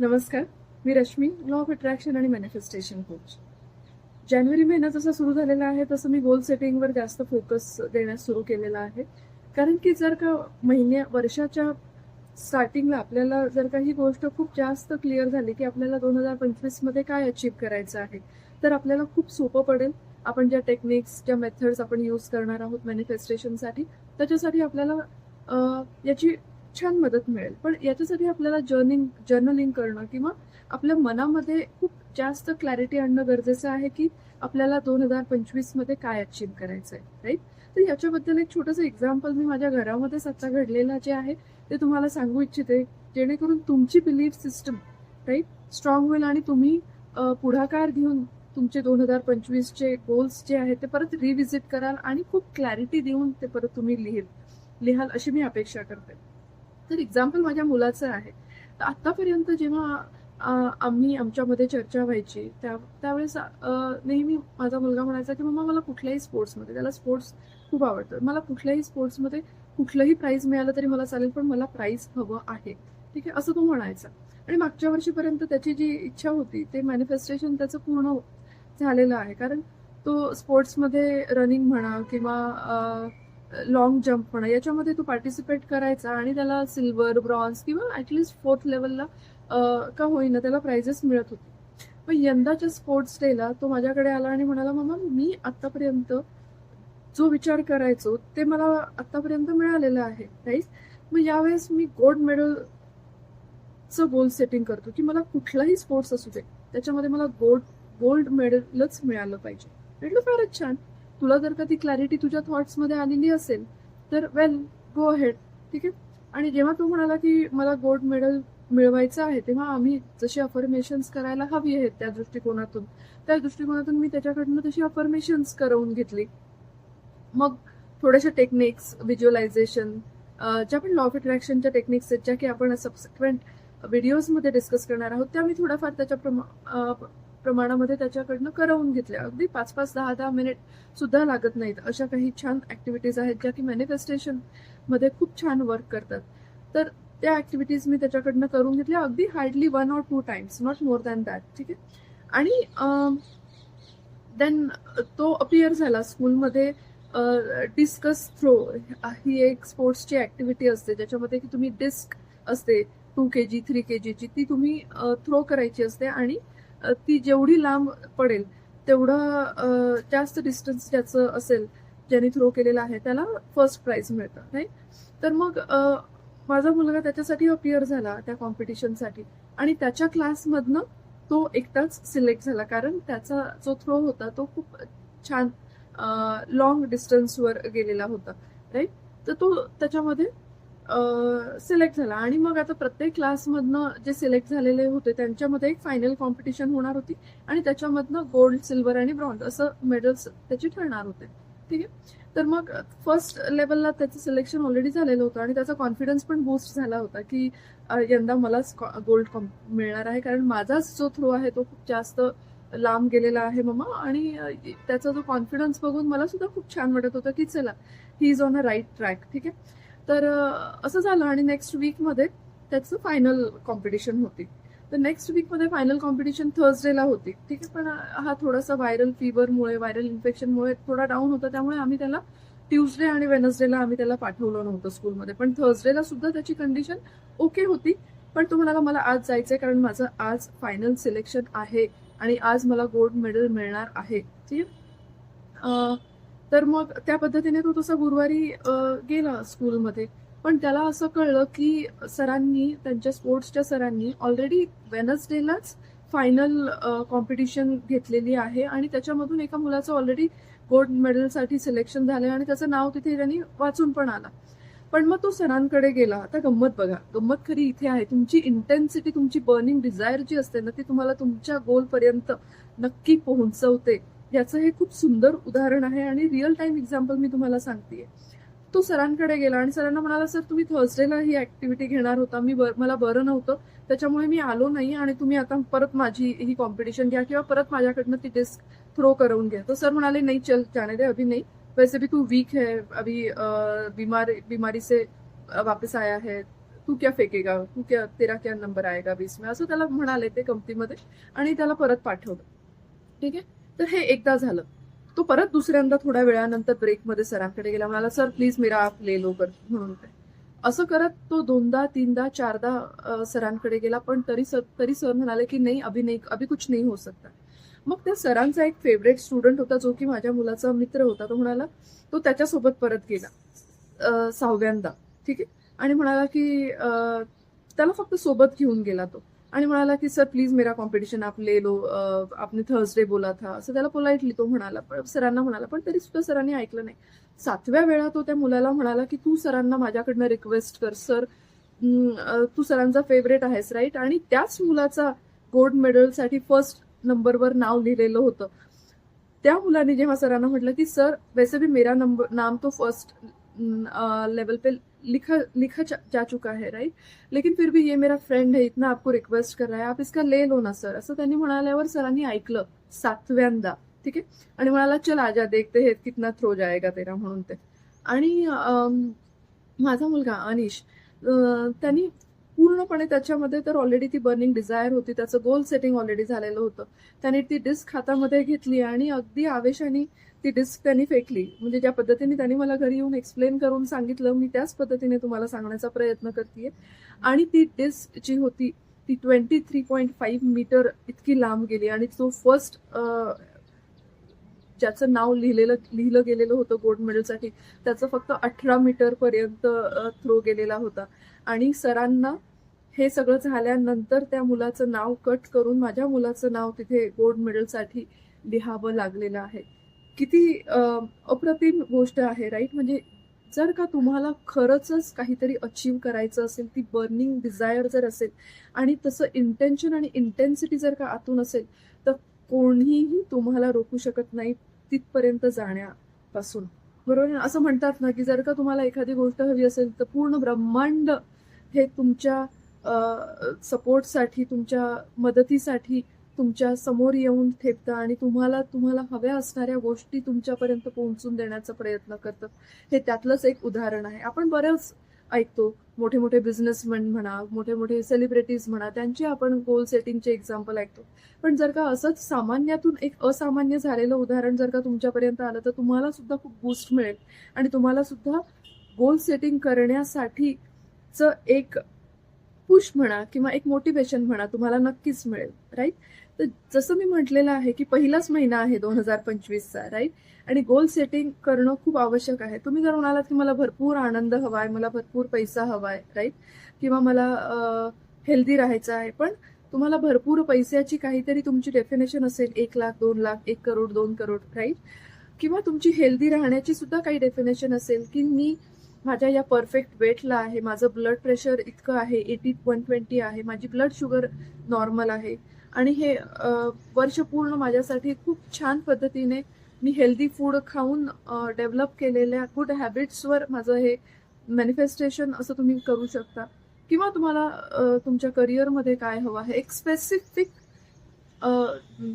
नमस्कार मी Rashmi law of attraction आणि मॅनिफेस्टेशन कोच जानेवारी महिना जसा सुरू झालेला आहे तसं मी गोल सेटिंगवर जास्त फोकस देण्यास सुरू केलेला आहे. कारण की जर का महिन्या वर्षाच्या स्टार्टिंगला आपल्याला जर का ही गोष्ट खूप जास्त क्लिअर झाली की आपल्याला दोन हजार पंचवीसमध्ये काय अचीव करायचं आहे तर आपल्याला खूप सोपं पडेल. आपण ज्या टेक्निक्स ज्या मेथड्स आपण यूज करणार आहोत मॅनिफेस्टेशनसाठी त्याच्यासाठी आपल्याला याची खूप छान मदत मिळेल. पण याच्यासाठी आपल्याला जर्निंग जर्नलिंग करणं किंवा आपल्या मनामध्ये खूप जास्त क्लॅरिटी आणणं गरजेचं आहे की आपल्याला दोन हजार पंचवीसमध्ये काय अचीव करायचं आहे राईट तर याच्याबद्दल एक छोटंसं एक्झाम्पल मी माझ्या घरामध्येच आता घडलेलं जे आहे ते तुम्हाला सांगू इच्छिते. जेणेकरून तुमची बिलीफ सिस्टम राईट स्ट्रॉंग होईल आणि तुम्ही पुढाकार घेऊन तुमचे दोन हजार पंचवीसचे गोल्स जे आहेत ते परत रिव्हिजिट कराल आणि खूप क्लॅरिटी देऊन ते परत तुम्ही लिहिल लिहाल अशी मी अपेक्षा करते. तर एक्झाम्पल माझ्या मुलाचं आहे. तर आत्तापर्यंत जेव्हा आम्ही आमच्यामध्ये चर्चा व्हायची त्या त्यावेळेस नेहमी माझा मुलगा म्हणायचा की मम्मा मला कुठल्याही स्पोर्ट्समध्ये त्याला स्पोर्ट्स खूप आवडतं. मला कुठल्याही स्पोर्ट्समध्ये कुठलंही प्राईज मिळालं तरी मला चालेल पण मला प्राईज हवं आहे. ठीक आहे? असं तो म्हणायचा. आणि मागच्या वर्षीपर्यंत त्याची जी इच्छा होती ते मॅनिफेस्टेशन त्याचं पूर्ण झालेलं आहे. कारण तो स्पोर्ट्समध्ये रनिंग म्हणा किंवा लॉंग जम्प म्हणा याच्यामध्ये तो पार्टिसिपेट करायचा आणि त्याला सिल्वर ब्रॉन्झ किंवा ॲटलिस्ट फोर्थ लेवलला का होईना त्याला प्राइजेस मिळत होते. पण यंदाच्या स्पोर्ट्स डेला तो माझ्याकडे आला आणि म्हणाला मामा मी आतापर्यंत जो विचार करायचो ते मला आतापर्यंत मिळालेलं आहे राईट मग यावेळेस मी गोल्ड मेडलचं गोल सेटिंग करतो की मला कुठलाही स्पोर्ट्स असू दे त्याच्यामध्ये मला गोल्ड गोल्ड मेडलच मिळालं पाहिजे. म्हटलं फारच छान. तुला जर का ती क्लॅरिटी तुझ्या थॉट्समध्ये आलेली असेल तर वेल गो अहेड ठीक आहे? आणि जेव्हा तो म्हणाला की मला गोल्ड मेडल मिळवायचं आहे तेव्हा आम्ही जशी अफर्मेशन्स करायला हवी आहेत त्या दृष्टिकोनातून. त्या दृष्टिकोनातून मी त्याच्याकडनं तशी अफर्मेशन्स करवून घेतली. मग थोड्याशा टेक्निक्स व्हिज्युअलायझेशन ज्या पण लॉ ऑफ अट्रॅक्शनच्या टेक्निक्स आहेत ज्या की आपण सबसिक्वेंट व्हिडिओजमध्ये डिस्कस करणार आहोत त्या मी थोड्याफार त्याच्या प्रमा प्रमाणामध्ये त्याच्याकडनं करवून घेतल्या अगदी पाच पाच दहा दहा मिनिट सुद्धा लागत नाहीत. अशा काही छान ऍक्टिव्हिटीज आहेत ज्या की मॅनिफेस्टेशनमध्ये खूप छान वर्क करतात. तर त्या ऍक्टिव्हिटीज मी त्याच्याकडनं करून घेतल्या. अगदी hardly one or two times not more than that ठीक आहे? आणि देन तो अपियर झाला स्कूलमध्ये डिस्कस थ्रो ही एक स्पोर्ट्सची ऍक्टिव्हिटी असते ज्याच्यामध्ये की तुम्ही डिस्क असते टू के जी थ्री के जीची ती तुम्ही थ्रो करायची असते आणि ती जेवढी लांब पडेल तेवढं जास्त डिस्टन्स ज्याचं असेल ज्याने थ्रो केलेला आहे त्याला फर्स्ट प्राइज मिळतं नाही तर मग माझा मुलगा त्याच्यासाठी अपिअर झाला त्या कॉम्पिटिशनसाठी आणि त्याच्या क्लासमधनं तो एकटाच सिलेक्ट झाला कारण त्याचा जो थ्रो होता तो खूप छान लॉंग डिस्टन्सवर गेलेला होता राईट तर तो त्याच्यामध्ये सिलेक्ट झाला. आणि मग आता प्रत्येक क्लासमधनं जे सिलेक्ट झालेले होते त्यांच्यामध्ये एक फायनल कॉम्पिटिशन होणार होती. आणि त्याच्यामधनं गोल्ड सिल्वर आणि ब्रॉन्झ असं मेडल्स त्याचे ठरणार होते. ठीक आहे? तर मग फर्स्ट लेवलला त्याचं सिलेक्शन ऑलरेडी झालेलं होतं आणि त्याचा कॉन्फिडन्स पण बूस्ट झाला होता की यंदा मलाच गोल्ड मिळणार आहे. कारण माझाच जो थ्रो आहे तो खूप जास्त लांब गेलेला आहे मम्मा आणि त्याचा जो कॉन्फिडन्स बघून मला सुद्धा खूप छान वाटत होतं की चला he is on a right track ठीक आहे? तर असं झालं आणि नेक्स्ट वीकमध्ये त्याचं फायनल कॉम्पिटिशन होती. तर नेक्स्ट वीकमध्ये फायनल कॉम्पिटिशन थर्सडेला होती. ठीक आहे पण हा थोडासा व्हायरल फीवरमुळे व्हायरल इन्फेक्शनमुळे थोडा डाऊन होता. त्यामुळे आम्ही त्याला ट्युजडे आणि वेनसडेला आम्ही त्याला पाठवलं नव्हतं स्कूलमध्ये पण थर्सडेला सुद्धा त्याची कंडिशन ओके होती. पण तो म्हणाला मला आज जायचंय कारण माझं आज फायनल सिलेक्शन आहे आणि आज मला गोल्ड मेडल मिळणार आहे. ठीक आहे? तर मग त्या पद्धतीने तो तसा गुरुवारी गेला स्कूलमध्ये. पण त्याला असं कळलं की सरांनी त्यांच्या स्पोर्ट्सच्या सरांनी ऑलरेडी वेनसडेलाच फायनल कॉम्पिटिशन घेतलेली आहे आणि त्याच्यामधून एका मुलाचं ऑलरेडी गोल्ड मेडलसाठी सिलेक्शन झालं आणि त्याचं नाव तिथे त्यांनी वाचून पण आला. पण मग तो सरांकडे गेला. आता गंमत बघा. गंमत खरी इथे आहे. तुमची इंटेन्सिटी तुमची बर्निंग डिझायर जी असते ना ती तुम्हाला तुमच्या गोलपर्यंत नक्की पोहोचवते. याचं हे खूप सुंदर उदाहरण आहे आणि रिअल टाइम एक्झाम्पल मी तुम्हाला सांगतेय. तो सरांकडे गेला आणि सरांना म्हणाला सर तुम्ही थर्सडेला ही ऍक्टिव्हिटी घेणार होता. मी बर- मला बरं नव्हतं. त्याच्यामुळे मी आलो नाही आणि तुम्ही आता परत माझी ही कॉम्पिटिशन घ्या किंवा परत माझ्याकडनं ती डिस्क थ्रो करून घ्या. तर सर म्हणाले नाही चल जाने दे अभी नाही. वैसे भी तू वीक है. अभी बीमार बीमारी से वापस आया है. तू क्या फेकेगा? तू क्या तेरा क्या नंबर आएगा बीस में? असं त्याला म्हणाले ते कंपनीमध्ये आणि त्याला परत पाठवलं. ठीक आहे? तर हे एकदा झालं. तो परत दुसऱ्यांदा थोड्या वेळानंतर ब्रेकमध्ये सरांकडे गेला. म्हणाला सर प्लीज मेरा आप ले लो कर म्हणून ते असं करत तो दोनदा तीनदा चारदा सरांकडे गेला. पण तरी सर तरी सर म्हणाले की नाही अभि नाही अभि कुछ नाही हो सकता. मग त्या सरांचा एक फेवरेट स्टुडंट होता जो की माझ्या मुलाचा मित्र होता. तो म्हणाला तो त्याच्यासोबत परत गेला सहाव्यांदा. ठीक आहे? आणि म्हणाला की त्याला फक्त सोबत घेऊन गेला तो. आणि म्हणाला की सर प्लीज मेरा कॉम्पिटिशन आप ले लो आपने थर्सडे बोला था. असं त्याला पोलाइटली तो म्हणाला. पण सरांना म्हणाला पण तरी सुद्धा सरांनी ऐकलं नाही. सातव्या वेळा तो त्या मुलाला म्हणाला की तू सरांना माझ्याकडनं रिक्वेस्ट कर सर. तू सरांचा फेवरेट आहेस राईट आणि त्याच मुलाचा गोल्ड मेडलसाठी फर्स्ट नंबरवर नाव लिहिलेलं होतं. त्या मुलाने जेव्हा सरांना म्हटलं की सर वैसे भी मेरा नंबर नाम तो फर्स्ट लेवल पे लिखा लिखा जा चुका है राईट लेकिन फिर भी ये मेरा फ्रेंड है इतना आपको रिक्वेस्ट कर रहा है आप इसका ले लो ना सर असं त्यांनी म्हणाल्यावर सरांनी ऐकलं सातव्यांदा ठीक आहे? आणि म्हणाला चल आजा देखते हे कितना थ्रो जाएगा तेरा म्हणून ते. आणि माझा मुलगा अनिश त्यांनी पूर्णपणे त्याच्यामध्ये तर ऑलरेडी ती बर्निंग डिझायर होती त्याचं गोल सेटिंग ऑलरेडी झालेलं होतं. त्याने ती डिस्क हातामध्ये घेतली आणि अगदी आवेशाने ती डिस्क त्यांनी फेकली. म्हणजे ज्या पद्धतीने त्यांनी मला घरी येऊन एक्सप्लेन करून सांगितलं मी त्याच पद्धतीने तुम्हाला सांगण्याचा प्रयत्न करते आणि ती डिस्क जी होती ती twenty three point five metre इतकी लांब गेली आणि तो फर्स्ट ज्याचं नाव लिहिलेलं लिहिलं गेलेलं होतं गोल्ड मेडलसाठी त्याचं फक्त अठरा मीटर पर्यंत थ्रो गेलेला होता. आणि सरांना हे सगळं झाल्यानंतर त्या मुलाचं नाव कट करून माझ्या मुलाचं नाव तिथे गोल्ड मेडलसाठी लिहावं लागलेलं आहे. किती अप्रतिम गोष्ट आहे राईट म्हणजे जर का तुम्हाला खरंच काहीतरी अचीव करायचं असेल ती बर्निंग डिझायर जर असेल आणि तसं इंटेन्शन आणि इंटेन्सिटी जर का आतून असेल तर कोणीही तुम्हाला रोखू शकत नाही. तिथपर्यंत जाण्यापासून. बरोबर आहे असं म्हणतात ना की जर का तुम्हाला एखादी गोष्ट हवी असेल तर पूर्ण ब्रह्मांड हे तुमच्या सपोर्टसाठी तुमच्या मदतीसाठी तुमच्यासमोर येऊन ठेपतं आणि तुम्हाला तुम्हाला हव्या असणाऱ्या गोष्टी तुमच्यापर्यंत पोहोचून देण्याचा प्रयत्न करतं. हे त्यातलंच एक उदाहरण आहे. आपण बऱ्याच ऐकतो. मोठे मोठे बिझनेसमॅन म्हणा मोठे मोठे सेलिब्रिटीज म्हणा त्यांचे आपण गोल सेटिंगचे एक्झाम्पल ऐकतो. पण जर का असंच सामान्यातून एक असामान्य झालेलं उदाहरण जर का तुमच्यापर्यंत आलं तर तुम्हाला सुद्धा खूप बूस्ट मिळेल. आणि तुम्हाला सुद्धा गोल सेटिंग करण्यासाठीच एक पुश म्हणा किंवा एक मोटिवेशन म्हणा तुम्हाला नक्कीच मिळेल राईट तर जसं मी म्हटलेलं आहे की पहिलाच महिना आहे दोन हजार पंचवीसचा राईट आणि गोल सेटिंग करणं खूप आवश्यक आहे. तुम्ही जर म्हणालात की मला भरपूर आनंद हवा आहे मला भरपूर पैसा हवा आहे राईट किंवा मला हेल्दी राहायचं आहे पण तुम्हाला भरपूर पैशाची काहीतरी तुमची डेफिनेशन असेल एक लाख दोन लाख एक करोड दोन करोड राईट किंवा तुमची हेल्दी राहण्याची सुद्धा काही डेफिनेशन असेल की मी माझ्या या परफेक्ट वेटला आहे. माझं ब्लड प्रेशर इतकं आहे एटी वन ट्वेंटी आहे. माझी ब्लड शुगर नॉर्मल आहे. आणि हे वर्ष पूर्ण माझ्यासाठी खूप छान पद्धतीने मी हेल्दी फूड खाऊन डेव्हलप केलेल्या गुड हॅबिट्सवर माझं हे मॅनिफेस्टेशन असं तुम्ही करू शकता. किंवा तुम्हाला तुमच्या करिअरमध्ये काय हवं आहे? एक स्पेसिफिक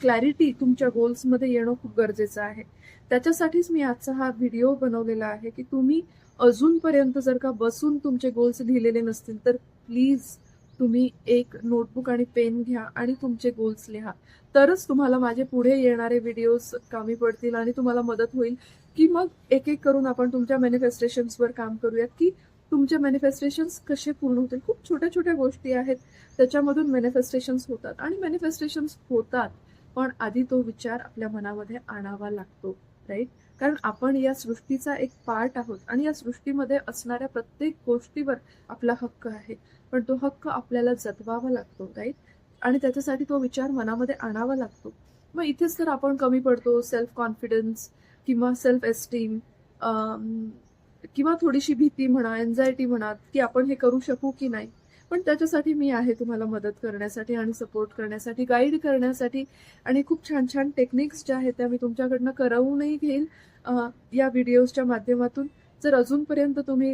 क्लॅरिटी तुमच्या गोल्समध्ये येणं खूप गरजेचं आहे. त्याच्यासाठीच मी आजचा हा व्हिडिओ बनवलेला आहे की तुम्ही अजूनपर्यंत जर का बसून तुमचे गोल्स लिहिलेले नसतील तर प्लीज तुम्ही एक नोटबुक आणि पेन घ्या आणि तुमचे गोल्स लिहा. तरच तुम्हाला माझे पुढे येणारे व्हिडिओज कामी पडतील आणि तुम्हाला मदत होईल. की मग एक एक करून आपण तुमच्या मॅनिफेस्टेशन्सवर काम करूयात की तुमचे मॅनिफेस्टेशन्स कसे पूर्ण होतील? खूप छोट्या छोट्या गोष्टी आहेत. त्याच्यामधून मॅनिफेस्टेशन्स होतात. आणि मॅनिफेस्टेशन्स होतात पण आधी तो विचार आपल्या मनामध्ये आणावा लागतो राईट कारण आपण या सृष्टीचा एक पार्ट आहोत आणि या सृष्टीमध्ये असणाऱ्या प्रत्येक गोष्टीवर आपला हक्क आहे. पण तो हक्क आपल्याला जतवावा लागतो राईट आणि त्याच्यासाठी तो विचार मनामध्ये आणावा लागतो. मग इथेच तर आपण कमी पडतो. सेल्फ कॉन्फिडन्स किंवा सेल्फ एस्टीम किंवा थोडीशी भीती म्हणा एन्झायटी म्हणा की आपण हे करू शकू की नाही. पण त्याच्यासाठी मी आहे तुम्हाला मदत करण्यासाठी आणि सपोर्ट करण्यासाठी गाईड करण्यासाठी. आणि खूप छान छान टेक्निक्स ज्या आहेत त्या मी तुमच्याकडनं करवूनही घेईल या व्हिडिओजच्या माध्यमातून. जर अजूनपर्यंत तुम्ही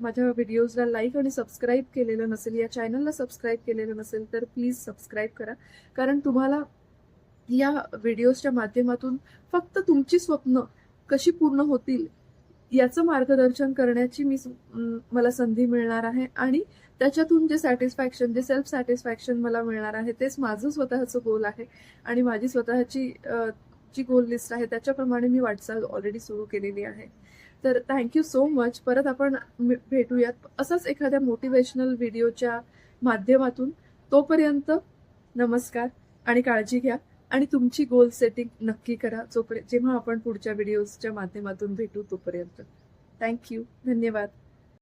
माझ्या व्हिडिओजला लाईक आणि सबस्क्राईब केलेलं नसेल या चॅनलला सबस्क्राईब केलेलं नसेल तर प्लीज सबस्क्राईब करा. कारण तुम्हाला या व्हिडिओजच्या माध्यमातून फक्त तुमची स्वप्न कशी पूर्ण होतील याचं मार्गदर्शन करण्याची मी मला संधी मिळणार आहे आणि त्याच्यातून जे सॅटिस्फॅक्शन जे सेल्फ सॅटिस्फॅक्शन मला मिळणार आहे तेच माझं स्वतःचं गोल आहे. आणि माझी स्वतःची जी गोल लिस्ट आहे त्याच्याप्रमाणे मी वाटचाल ऑलरेडी सुरू केलेली आहे. तर थँक्यू सो मच परत आपण भेटूयात. असंच एखाद्या मोटिवेशनल व्हिडिओच्या माध्यमातून. तोपर्यंत नमस्कार आणि काळजी घ्या. आणि तुमची गोल सेटिंग नक्की करा जोपर्यंत जेव्हा आपण पुढच्या व्हिडिओजच्या माध्यमातून भेटू तोपर्यंत. थँक्यू धन्यवाद.